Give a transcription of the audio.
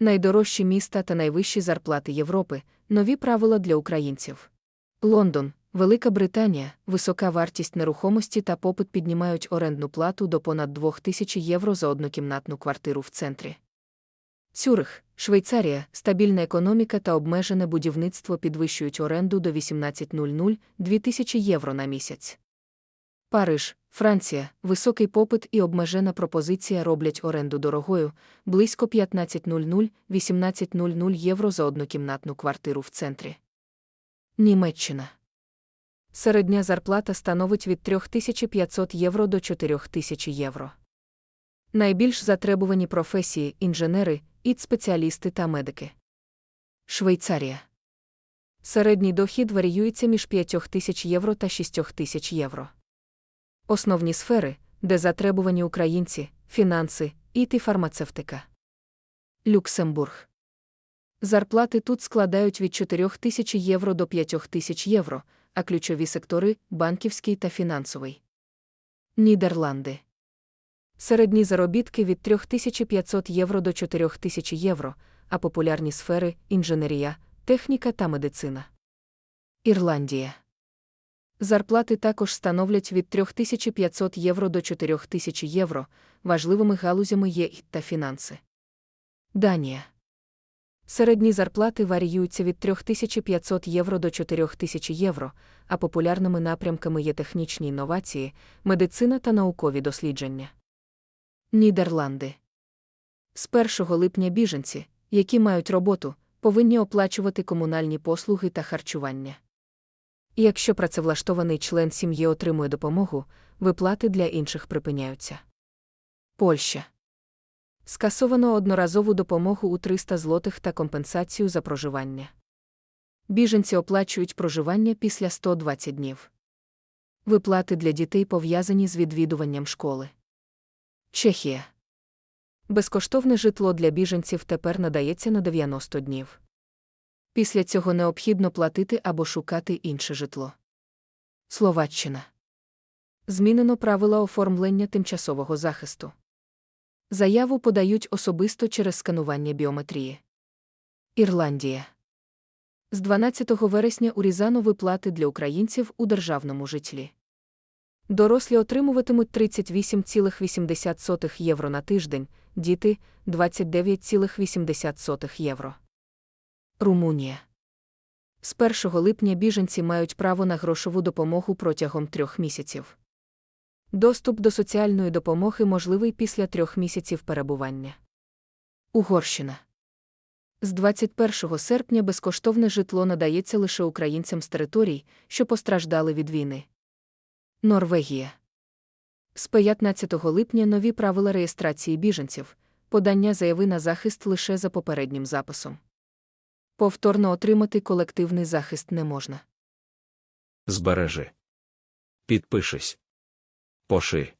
Найдорожчі міста та найвищі зарплати Європи нові правила для українців. Лондон, Велика Британія, висока вартість нерухомості та попит піднімають орендну плату до понад 2000 євро за однокімнатну квартиру в центрі. Цюрих, Швейцарія, стабільна економіка та обмежене будівництво підвищують оренду до 18.00 2000 євро на місяць. Париж, Франція, високий попит і обмежена пропозиція роблять оренду дорогою близько 15.00 18.00 євро за однокімнатну квартиру в центрі. Німеччина. Середня зарплата становить від 3500 євро до 4000 євро. Найбільш затребувані професії інженери, ІТ-спеціалісти та медики. Швейцарія. Середній дохід варіюється між 5000 євро та 6000 євро. Основні сфери, де затребувані українці, фінанси, і фармацевтика. Люксембург. Зарплати тут складають від 4000 євро до 5000 євро, а ключові сектори банківський та фінансовий. Нідерланди. Середні заробітки від 3500 євро до 4000 євро, а популярні сфери інженерія, техніка та медицина. Ірландія. Зарплати також становлять від 3500 євро до 4000 євро, важливими галузями є та фінанси. Данія. Середні зарплати варіюються від 3500 євро до 4000 євро, а популярними напрямками є технічні інновації, медицина та наукові дослідження. Нідерланди. З 1 липня біженці, які мають роботу, повинні оплачувати комунальні послуги та харчування. І Якщо працевлаштований член сім'ї отримує допомогу, виплати для інших припиняються. Польща. Скасовано одноразову допомогу у 300 злотих та компенсацію за проживання. Біженці оплачують проживання після 120 днів. Виплати для дітей пов'язані з відвідуванням школи. Чехія. Безкоштовне житло для біженців тепер надається на 90 днів. Після цього необхідно платити або шукати інше житло. Словаччина. Змінено правила оформлення тимчасового захисту. Заяву подають особисто через сканування біометрії. Ірландія. З 12 вересня урізано виплати для українців у державному житлі. Дорослі отримуватимуть 38,80 євро на тиждень, діти 29,80 євро. Румунія. З 1 липня біженці мають право на грошову допомогу протягом трьох місяців. Доступ до соціальної допомоги можливий після трьох місяців перебування. Угорщина. З 21 серпня безкоштовне житло надається лише українцям з територій, що постраждали від війни. Норвегія. З 15 липня нові правила реєстрації біженців, подання заяви на захист лише за попереднім записом. Повторно отримати колективний захист не можна. Збережи. Підпишись. Поши.